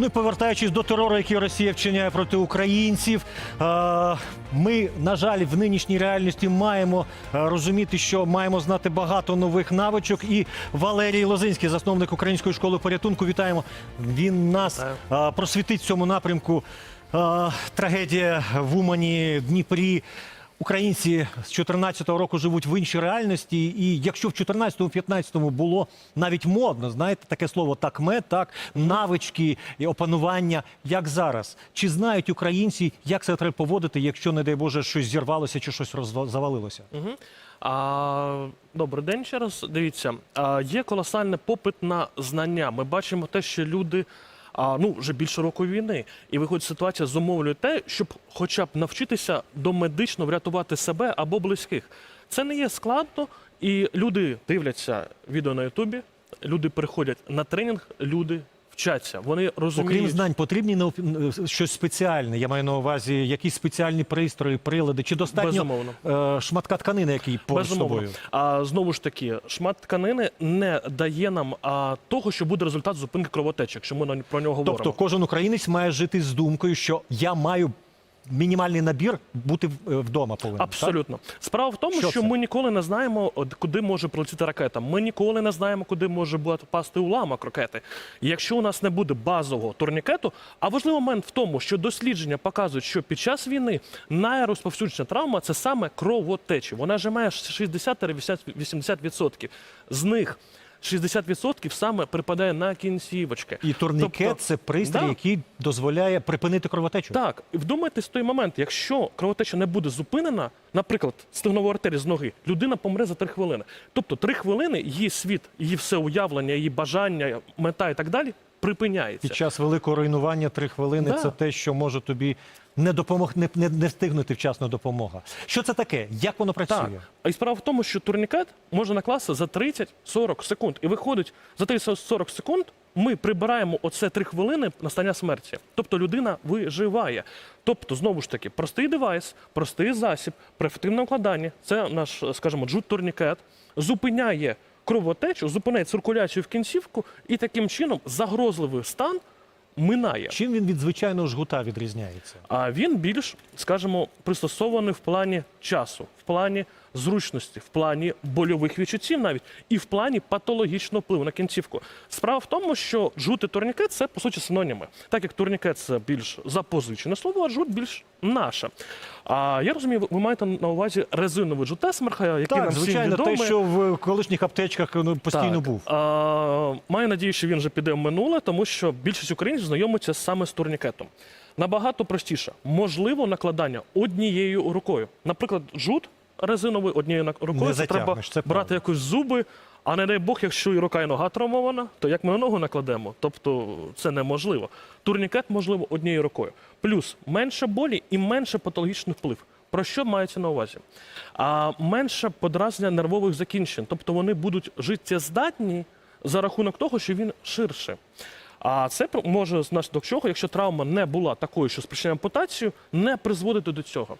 Ну і повертаючись до терору, який Росія вчиняє проти українців, е, ми, на жаль, в нинішній реальності маємо е, розуміти, що маємо знати багато нових навичок. І Валерій Лозинський, засновник української школи порятунку, вітаємо. Він нас е, просвітить в цьому напрямку. Трагедія в Умані, Дніпрі. Українці з 2014 року живуть в іншій реальності, і якщо в 2014-2015 було навіть модно, знаєте, таке слово такмет, так навички і опанування, як зараз, чи знають українці, як це треба поводити, якщо, не дай Боже, щось зірвалося чи щось завалилося? Угу. А, добрий день ще раз. Дивіться, а, є колосальний попит на знання. Ми бачимо те, що люди. А, ну, вже більше року війни, і виходить ситуація зумовлює те, щоб хоча б навчитися домедично врятувати себе або близьких. Це не є складно, і люди дивляться відео на Ютубі, люди приходять на тренінг, люди вчаться. Вони розуміють. Окрім знань, потрібні науп- щось спеціальне. Я маю на увазі якісь спеціальні пристрої, прилади, чи достатньо Безумовно. е, шматка тканини, який поруч з тобою. А знову ж таки, шмат тканини не дає нам а, того, що буде результат зупинки кровотечі, якщо ми про нього говоримо. Тобто кожен українець має жити з думкою, що я маю мінімальний набір бути е, вдома повинен. так? Абсолютно. Справа в тому, Що що, ми ніколи не знаємо, куди може прилетіти ракета. Ми ніколи не знаємо, куди може бути- пасти уламок ракети. І якщо у нас не буде базового турнікету, а важливий момент в тому, що дослідження показують, що під час війни найрозповсюджена травма це саме кровотечі. Вона ж має 60-80%. З них 60% саме припадає на кінцівочки. І турнікет Тобто- це пристрій, Да. який дозволяє припинити кровотечу. Так, і вдумайтесь в той момент, якщо кровотеча не буде зупинена, наприклад, стегнову артерію з ноги, людина помре за три хвилини. Тобто три хвилини її світ, її все уявлення, її бажання, мета і так далі припиняється. Під час великого руйнування три хвилини Да. це те, що може тобі не допомог, не, не, не встигнути вчасно допомога. Що це таке? Як воно працює? Так. А і справа в тому, що турнікет можна накласти за 30-40 секунд. І виходить, за 30-40 секунд ми прибираємо оце 3 хвилини настання смерті. Тобто людина виживає. Тобто, знову ж таки, простий девайс, простий засіб, при ефективному укладанні, це наш, скажімо, джут-турнікет, зупиняє кровотечу, зупиняє циркуляцію в кінцівку, і таким чином загрозливий стан минає. Чим він від звичайного жгута відрізняється? А він більш, скажімо, пристосований в плані часу, в плані зручності, в плані больових відчуттів навіть і в плані патологічного впливу на кінцівку. Справа в тому, що джут і турнікет це по суті синоніми. Так як турнікет це більш запозичене слово, а джут більш наше. А я розумію, ви- маєте на увазі резиновий джут Есмерха, який Так, нам звичайно, всім те, що в колишніх аптечках ну, постійно Так. був. А, маю надію, що він вже піде в минуле, тому що більшість українців знайомиться саме з турнікетом. Набагато простіше. Можливо, накладання однією рукою. Наприклад, жут резиновий однією рукою. Це треба це брати правда. якось зуби. А не дай Бог, якщо і рука, і нога травмована, то як ми ногу накладемо? Тобто це неможливо. Турнікет можливо однією рукою. Плюс менше болі і менше патологічний вплив. Про що мається на увазі? А менше подразнення нервових закінчень, тобто вони будуть життєздатні за рахунок того, що він ширше. А це може внаслідок чого, якщо травма не була такою, що спричиняє ампутацію, не призводити до цього.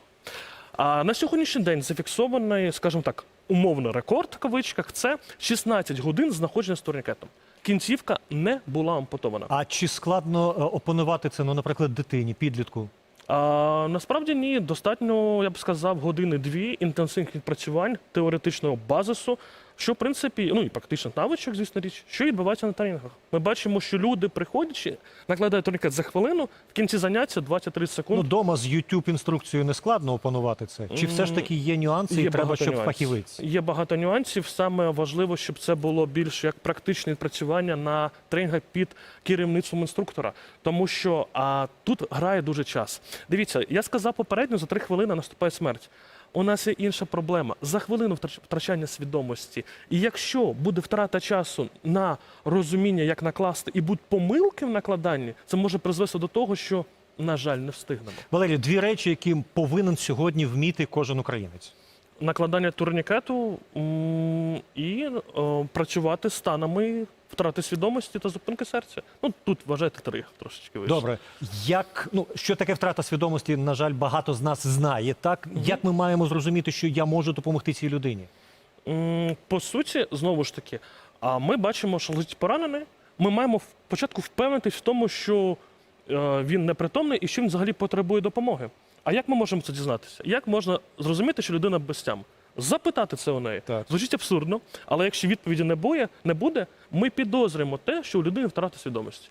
А на сьогоднішній день зафіксований, скажімо так, умовний рекорд в кавичках це 16 годин знаходження з турнікетом. Кінцівка не була ампутована. А чи складно е, опанувати це, ну, наприклад, дитині, підлітку? А, насправді ні, достатньо, я б сказав, години-дві інтенсивних відпрацювань теоретичного базису, що в принципі, ну і практичних навичок, звісно річ, що відбувається на тренінгах. Ми бачимо, що люди приходячи, накладають турнікет за хвилину, в кінці заняття 20-30 секунд. Ну, дома з YouTube інструкцією не складно опанувати це? Чи все ж таки є нюанси, і треба, щоб нюансів. фахівець? Є багато нюансів. Саме важливо, щоб це було більш як практичне відпрацювання на тренінгах під керівництвом інструктора. Тому що а, тут грає дуже час. Дивіться, я сказав попередньо, за три хвилини наступає смерть. У нас є інша проблема за хвилину втрачання свідомості. І якщо буде втрата часу на розуміння, як накласти, і будуть помилки в накладанні, це може призвести до того, що, на жаль, не встигнемо. Валерій, дві речі, які повинен сьогодні вміти кожен українець. Накладання турнікету м, і е, працювати станами втрати свідомості та зупинки серця. Ну тут вважайте три трошечки вище. Добре, як ну що таке втрата свідомості? На жаль, багато з нас знає. Так як ми маємо зрозуміти, що я можу допомогти цій людині? М, По суті, знову ж таки, а ми бачимо, що летить поранений. Ми маємо в- спочатку впевнитись в тому, що е, він непритомний і що він взагалі потребує допомоги. А як ми можемо це дізнатися? Як можна зрозуміти, що людина без тям? Запитати це у неї. Так. Звучить абсурдно, але якщо відповіді не, боє, не буде, ми підозрюємо те, що у людини втрата свідомості.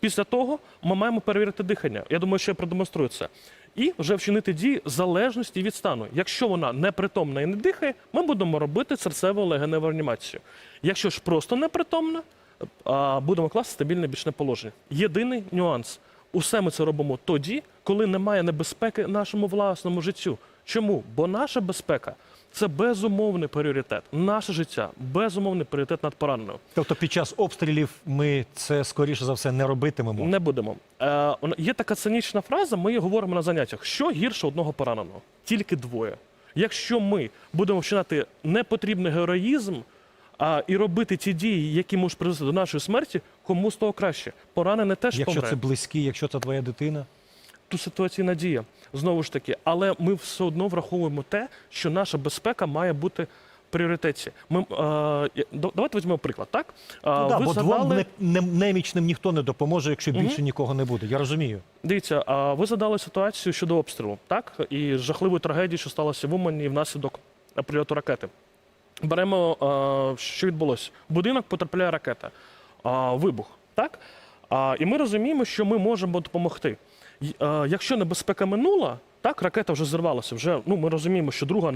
Після того ми маємо перевірити дихання. Я думаю, що я продемонструю це. І вже вчинити дії залежності від стану. Якщо вона непритомна і не дихає, ми будемо робити серцево-легеневу реанімацію. Якщо ж просто непритомна, будемо класти стабільне бічне положення. Єдиний нюанс. Усе ми це робимо тоді, коли немає небезпеки нашому власному життю. Чому? Бо наша безпека це безумовний пріоритет. Наше життя безумовний пріоритет над пораненою. Тобто під час обстрілів ми це скоріше за все не робитимемо. Не будемо. Е, є така цинічна фраза, ми її говоримо на заняттях. Що гірше одного пораненого? Тільки двоє. Якщо ми будемо вчинати непотрібний героїзм а, і робити ті дії, які можуть призвести до нашої смерті, кому з того краще? Поранений теж Якщо помре. це близькі, якщо це твоя дитина. Тут ситуаційна дія. Знову ж таки, але ми все одно враховуємо те, що наша безпека має бути в пріоритеті. Ми, е, давайте візьмемо приклад, так? Ну, да, ви бо задали- двом не, не, немічним ніхто не допоможе, якщо більше нікого не буде. Я розумію. Дивіться, а ви задали ситуацію щодо обстрілу, так? І жахливої трагедії, що сталося в Умані внаслідок прильоту ракети. Беремо, що відбулося. Будинок потрапляє ракета, вибух, так? І ми розуміємо, що ми можемо допомогти. Якщо небезпека минула, так, ракета вже зірвалася. Вже, ну, ми розуміємо, що друга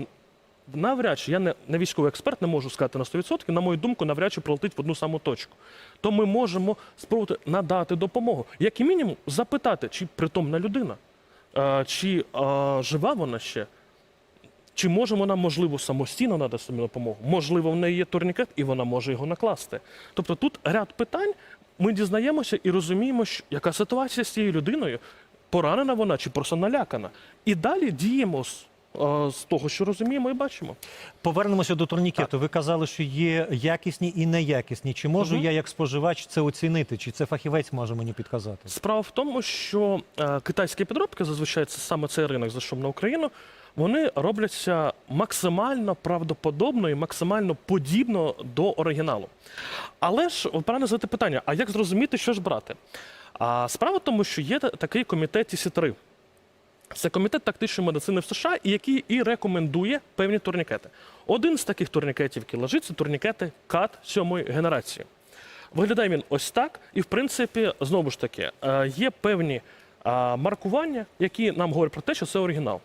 навряд чи, я не, не військовий експерт, не можу сказати на 100%, на мою думку, навряд чи прилетить в одну саму точку. То ми можемо спробувати надати допомогу. Як і мінімум, запитати, чи притомна людина, е, чи е, жива вона ще, чи може вона, можливо, самостійно надати собі допомогу. Можливо, в неї є турнікет, і вона може його накласти. Тобто тут ряд питань, ми дізнаємося і розуміємо, що, яка ситуація з цією людиною, поранена вона чи просто налякана. І далі діємо з, з того, що розуміємо і бачимо. Повернемося до турнікету. Ви казали, що є якісні і неякісні. Чи можу Мгм. я як споживач це оцінити? Чи це фахівець може мені підказати? Справа в тому, що е, китайські підробки, зазвичай це саме цей ринок зайшов на Україну. Вони робляться максимально правдоподобно і максимально подібно до оригіналу. Але ж ви правильно задати питання: а як зрозуміти, що ж брати? А справа в тому, що є такий комітет TC3. Це комітет тактичної медицини в США, який і рекомендує певні турнікети. Один з таких турнікетів, який лежить, це турнікети КАТ сьомої генерації. Виглядає він ось так, і в принципі, знову ж таки, е, є певні маркування, які нам говорять про те, що це оригінал.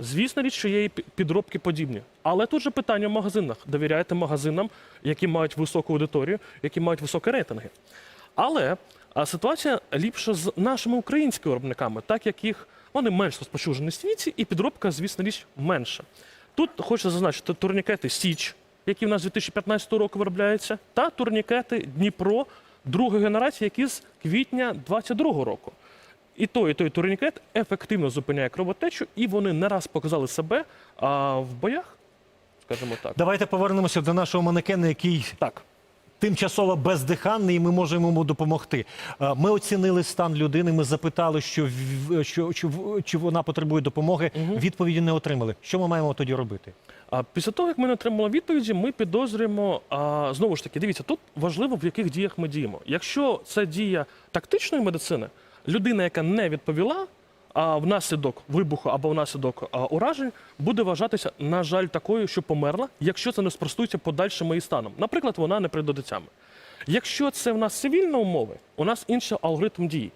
Звісно, річ, що є і підробки подібні. Але тут же питання в магазинах. Довіряєте магазинам, які мають високу аудиторію, які мають високі рейтинги. Але ситуація ліпша з нашими українськими виробниками, так як їх вони менш розпочужені в світі, і підробка, звісно, річ менша. Тут хочеться зазначити турнікети Січ, які в нас з 2015 року виробляються, та турнікети Дніпро другої генерації, які з квітня 2022 року. І той, і той турнікет ефективно зупиняє кровотечу, і вони не раз показали себе а, в боях, скажімо так. Давайте повернемося до нашого манекена, який Так. тимчасово бездиханний, і ми можемо йому допомогти. Е, Ми оцінили стан людини. Ми запитали, що, в- що, в- чи вона потребує допомоги. Відповіді не отримали. Що ми маємо тоді робити? А після того, як ми не отримали відповіді, ми підозрюємо. А, знову ж таки, дивіться, тут важливо, в яких діях ми діємо. Якщо це дія тактичної медицини, людина, яка не відповіла а, внаслідок вибуху або внаслідок а, уражень, буде вважатися, на жаль, такою, що померла, якщо це не спростується подальшим її станом. Наприклад, вона не прийде до. Якщо це в нас цивільні умови, у нас інший алгоритм дії.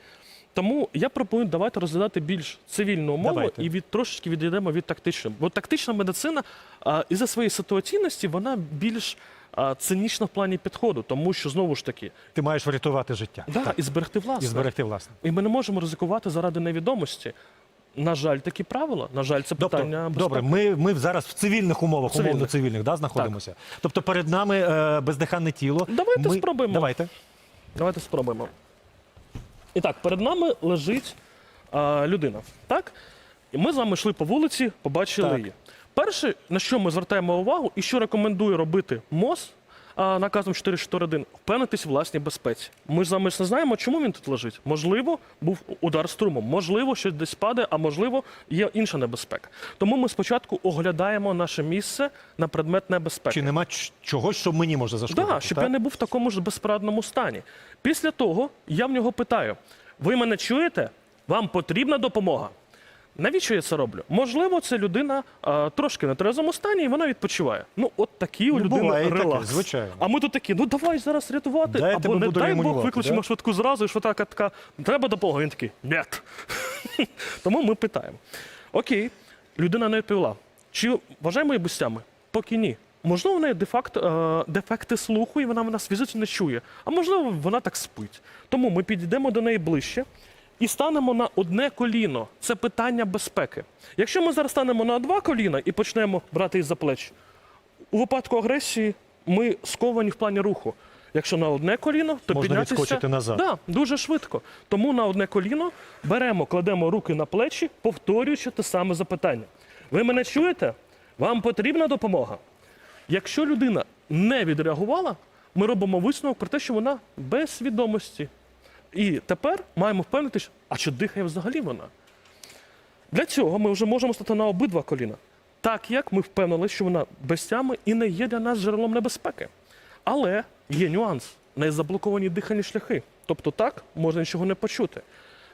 Тому я пропоную давайте розглядати більш цивільну умову Давайте. і від трошечки відійдемо від тактичної. Бо тактична медицина а, із-за своєї ситуаційності вона більш а, цинічна в плані підходу, тому що знову ж таки, Ти маєш врятувати життя да, і зберегти власне. і зберегти власне. І ми не можемо ризикувати заради невідомості. На жаль, такі правила. На жаль, це Тобто, питання безпеки. добре, ми, ми зараз в цивільних умовах, Цивільних. умовно цивільних, да, знаходимося. Тобто перед нами е, бездиханне тіло. Давайте ми... спробуємо. Давайте. Давайте спробуємо. І так, перед нами лежить а, людина. Так? І ми з вами йшли по вулиці, побачили Так. її. Перше, на що ми звертаємо увагу, і що рекомендує робити МОЗ а, наказом 441, впевнитись в власній безпеці. Ми ж не знаємо, чому він тут лежить. Можливо, був удар струмом, можливо, щось десь падає, а можливо, є інша небезпека. Тому ми спочатку оглядаємо наше місце на предмет небезпеки. Чи нема чогось, що мені може зашкодити? Так, щоб так? я не був в такому ж безпорадному стані. Після того я в нього питаю: Ви мене чуєте? Вам потрібна допомога. Навіщо я це роблю? Можливо, це людина а, трошки на трезвому стані і вона відпочиває. Ну, от такий у Ну, людини буває і таке, релакс. звичайно. А ми тут такі, ну давай зараз рятувати. Дайте, Або не буду дай Бог, ремонтувати, викличемо да? швидку зразу, і швидка така, треба допомога. Він такий, нет. Тому ми питаємо. Окей, людина не відповіла. Чи вважаємо її бустями? Поки ні. Можливо, в неї дефакт, е, дефекти слуху, і вона в нас фізично не чує. А можливо, вона так спить. Тому ми підійдемо до неї ближче і станемо на одне коліно. Це питання безпеки. Якщо ми зараз станемо на два коліна і почнемо брати її за плечі, у випадку агресії ми сковані в плані руху. Якщо на одне коліно, то Можна піднятися відскочити назад. Да, дуже швидко. Тому на одне коліно беремо, кладемо руки на плечі, повторюючи те саме запитання. Ви мене чуєте? Вам потрібна допомога? Якщо людина не відреагувала, ми робимо висновок про те, що вона без свідомості. І тепер маємо впевнитися, а чи дихає взагалі вона? Для цього ми вже можемо стати на обидва коліна, так як ми впевнили, що вона без тями і не є для нас джерелом небезпеки. Але є нюанс: не заблоковані дихальні шляхи. Тобто так можна нічого не почути.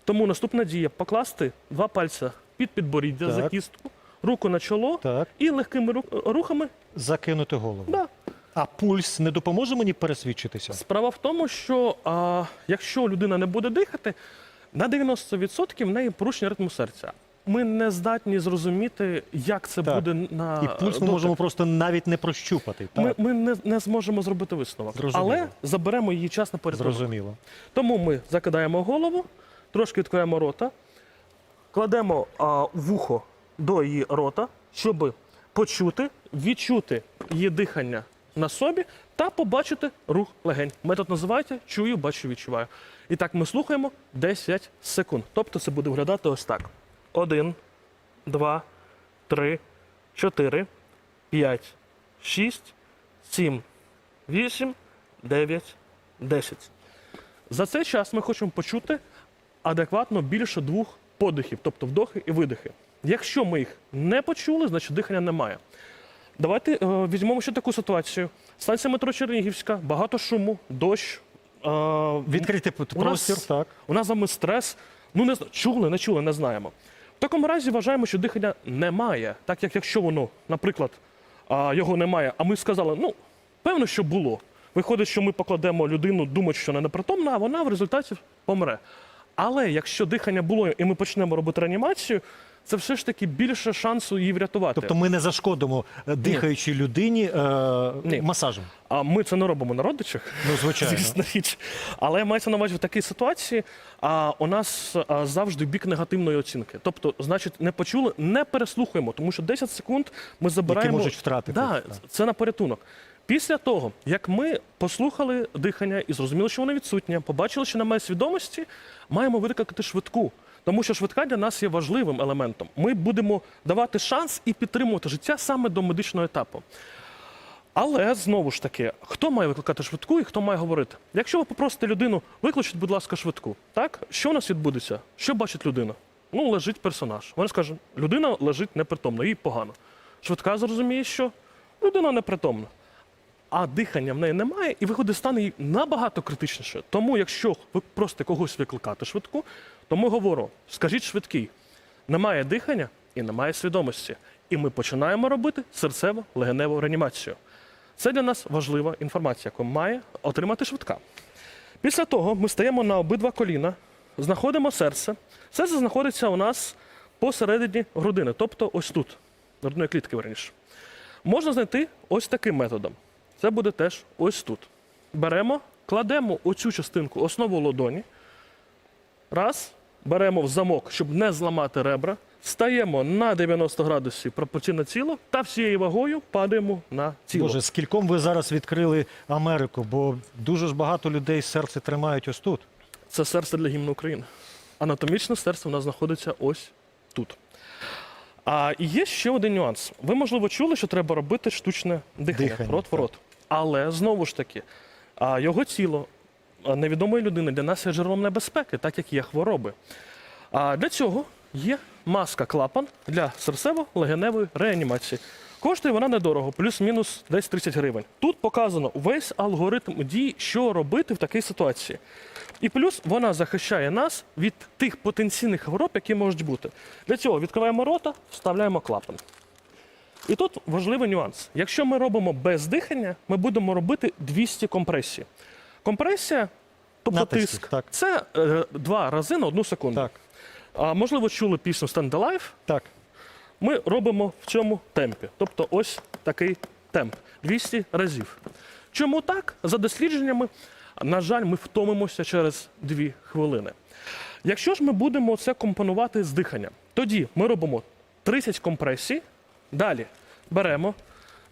Тому наступна дія покласти два пальця під підборіддя Так. за кістку, руку на чоло Так, і легкими рухами. закинути голову. Да. А пульс не допоможе мені пересвідчитися? Справа в тому, що а, якщо людина не буде дихати, на 90% в неї порушення ритму серця. Ми не здатні зрозуміти, як це Так. буде на І пульс ми дотик. можемо просто навіть не прощупати. Так, Ми, ми не, не зможемо зробити висновок. Зрозуміло. Але заберемо її час на порятунок. зрозуміло. Тому ми закидаємо голову, трошки відкриваємо рота, кладемо а, вухо до її рота, щоб почути, відчути її дихання на собі та побачити рух легень. Метод називається чую, бачу, відчуваю. І так ми слухаємо 10 секунд. Тобто це буде виглядати ось так: 1, 2, 3, 4, 5, 6, 7, 8, 9, 10. За цей час ми хочемо почути адекватно більше двох подихів, тобто вдохи і видихи. Якщо ми їх не почули, значить дихання немає. Давайте е, візьмемо ще таку ситуацію. Станція метро Чернігівська, багато шуму, дощ. Е, Відкрити п- у нас- простір, так. у нас вами стрес. Ну, не чули, не чули, не знаємо. В такому разі вважаємо, що дихання немає. Так як якщо воно, наприклад, його немає, а ми сказали, ну, певно, що було. Виходить, що ми покладемо людину, думаючи, що вона непритомна, а вона в результаті помре. Але якщо дихання було і ми почнемо робити реанімацію, це все ж таки більше шансу її врятувати. Тобто ми не зашкодимо е, дихаючій людині е, Ні. масажем. А ми це не робимо на родичах. Ну, звичайно. Звісна річ. Але мається на увазі в такій ситуації, а у нас а, завжди бік негативної оцінки. Тобто, значить, не почули, не переслухаємо, тому що 10 секунд ми забираємо. можуть втратити. Да, Так. це на порятунок. Після того, як ми послухали дихання і зрозуміли, що воно відсутнє, побачили, що немає свідомості, маємо викликати швидку. Тому що швидка для нас є важливим елементом. Ми будемо давати шанс і підтримувати життя саме до медичного етапу. Але знову ж таки, хто має викликати швидку і хто має говорити? Якщо ви попросите людину, викличте, будь ласка, швидку. Так, що у нас відбудеться? Що бачить людина? Ну, лежить персонаж. Вона скаже, людина лежить непритомно, їй погано. Швидка зрозуміє, що людина непритомна. А дихання в неї немає, і виходить стан їй набагато критичніше. Тому, якщо ви просите когось викликати швидку, то ми говоримо: скажіть швидкий, немає дихання і немає свідомості. І ми починаємо робити серцево-легеневу реанімацію. Це для нас важлива інформація, яку має отримати швидка. Після того ми стаємо на обидва коліна, знаходимо серце. Серце знаходиться у нас посередині грудини, тобто ось тут, грудної клітки верніше. Можна знайти ось таким методом. Це буде теж ось тут. Беремо, кладемо оцю частинку основу ладоні. Раз, беремо в замок, щоб не зламати ребра. Стаємо на 90 градусів пропорційно тіло та всією вагою падаємо на тіло. Боже, скільком ви зараз відкрили Америку, бо дуже ж багато людей серце тримають ось тут. Це серце для гімну України. Анатомічне серце у нас знаходиться ось тут. А і є ще один нюанс. Ви, можливо, чули, що треба робити штучне дихання, Дихання, рот в рот. Але знову ж таки, його тіло невідомої людини для нас є джерелом небезпеки, так як є хвороби. А для цього є маска клапан для серцево-легеневої реанімації. Коштує вона недорого, плюс-мінус десь 30 гривень. Тут показано весь алгоритм дій, що робити в такій ситуації. І плюс вона захищає нас від тих потенційних хвороб, які можуть бути. Для цього відкриваємо рота, вставляємо клапан. І тут важливий нюанс. Якщо ми робимо без дихання, ми будемо робити 200 компресій. Компресія, тобто Натисків, тиск, так. це е, два рази на одну секунду. Так, А, можливо, чули пісню Stand Alive. так. Ми робимо в цьому темпі. Тобто ось такий темп 200 разів. Чому так? За дослідженнями, на жаль, ми втомимося через 2 хвилини. Якщо ж ми будемо це компонувати з диханням, тоді ми робимо 30 компресій, далі беремо,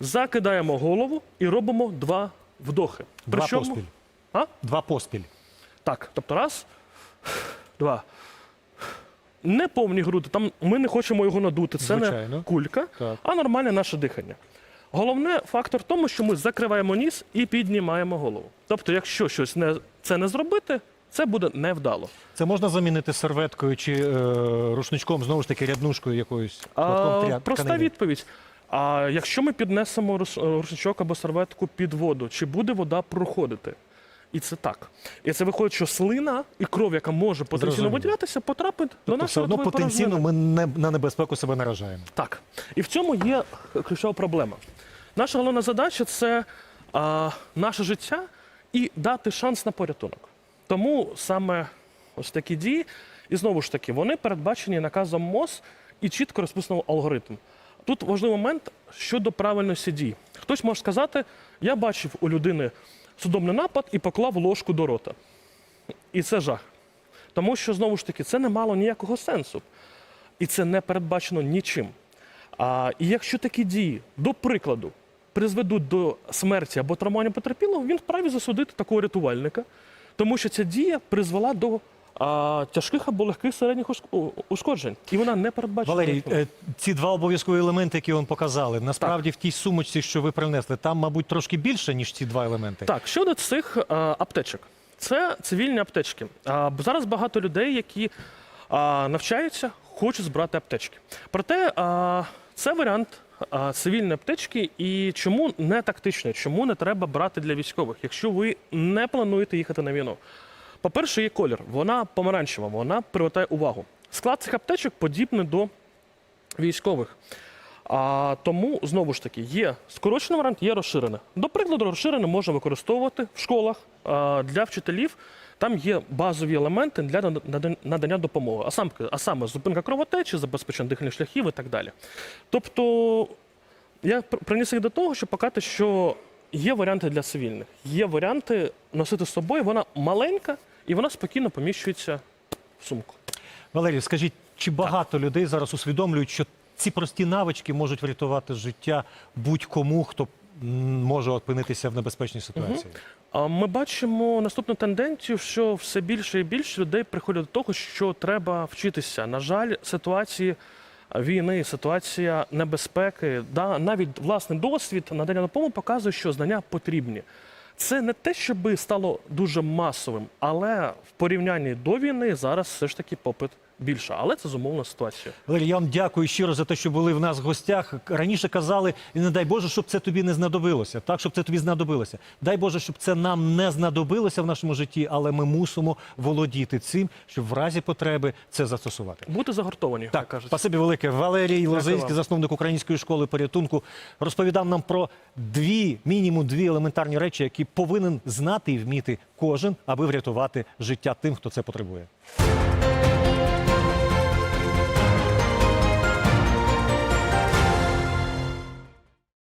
закидаємо голову і робимо два вдохи. Два поспіль. А? Два поспіль. Так, тобто раз, два. Не повні груди, там ми не хочемо його надути. Це Звичайно. не кулька, Так. а нормальне наше дихання. Головне фактор в тому, що ми закриваємо ніс і піднімаємо голову. Тобто, якщо щось не, це не зробити, це буде невдало. Це можна замінити серветкою чи е, рушничком, знову ж таки, ряднушкою якоюсь. А, тря- проста тканини. відповідь. А якщо ми піднесемо рус- рушничок або серветку під воду, чи буде вода проходити? І це так. І це виходить, що слина і кров, яка може потенційно виділятися, потрапить до Тобто все одно потенційно ми не, на небезпеку себе наражаємо. Так. І в цьому є ключова проблема. Наша головна задача це а, наше життя і дати шанс на порятунок. Тому саме ось такі дії, і знову ж таки, вони передбачені наказом МОЗ і чітко розписано алгоритм. Тут важливий момент щодо правильності дій. Хтось може сказати, я бачив у людини судомний напад і поклав ложку до рота. І це жах. Тому що, знову ж таки, це не мало ніякого сенсу. І це не передбачено нічим. А, і якщо такі дії, до прикладу, призведуть до смерті або травмування потерпілого, він вправі засудити такого рятувальника, тому що ця дія призвела до а, тяжких або легких середніх ушк- ушкоджень. І вона не передбачена. Валерій, е, ці два обов'язкові елементи, які вам показали, насправді в тій сумочці, що ви принесли, там, мабуть, трошки більше, ніж ці два елементи. Так, щодо цих е, аптечок, це цивільні аптечки. А, зараз багато людей, які а, навчаються, хочуть збирати аптечки. Проте а, це варіант а, цивільної аптечки. І чому не тактичної? Чому не треба брати для військових, якщо ви не плануєте їхати на війну? По-перше, є колір, вона помаранчева, вона привертає увагу. Склад цих аптечок подібний до військових. А тому знову ж таки є скорочений варіант, є розширене. До прикладу, розширене можна використовувати в школах а, для вчителів. Там є базові елементи для надання допомоги, а сам а саме зупинка кровотечі, забезпечення дихальних шляхів і так далі. Тобто я приніс їх до того, щоб показати, що є варіанти для цивільних, є варіанти носити з собою. Вона маленька і вона спокійно поміщується в сумку. Валерій, скажіть, чи багато людей зараз усвідомлюють, що ці прості навички можуть врятувати життя будь-кому, хто може опинитися в небезпечній ситуації? А Ми бачимо наступну тенденцію, що все більше і більше людей приходять до того, що треба вчитися. На жаль, ситуації війни, ситуація небезпеки, да, навіть власний досвід надання допомоги показує, що знання потрібні. Це не те, щоби стало дуже масовим, але в порівнянні до війни зараз все ж таки попит більше. Але це зумовлена ситуація. Валерій, я вам дякую щиро за те, що були в нас в гостях. Раніше казали, і не дай Боже, щоб це тобі не знадобилося. Так, щоб це тобі знадобилося. Дай Боже, щоб це нам не знадобилося в нашому житті, але ми мусимо володіти цим, щоб в разі потреби це застосувати. Бути загортовані, Так, кажуть. спасибі велике. Валерій Лозинський, засновник української школи порятунку, розповідав нам про дві, мінімум дві елементарні речі, які повинен знати і вміти кожен, аби врятувати життя тим, хто це потребує.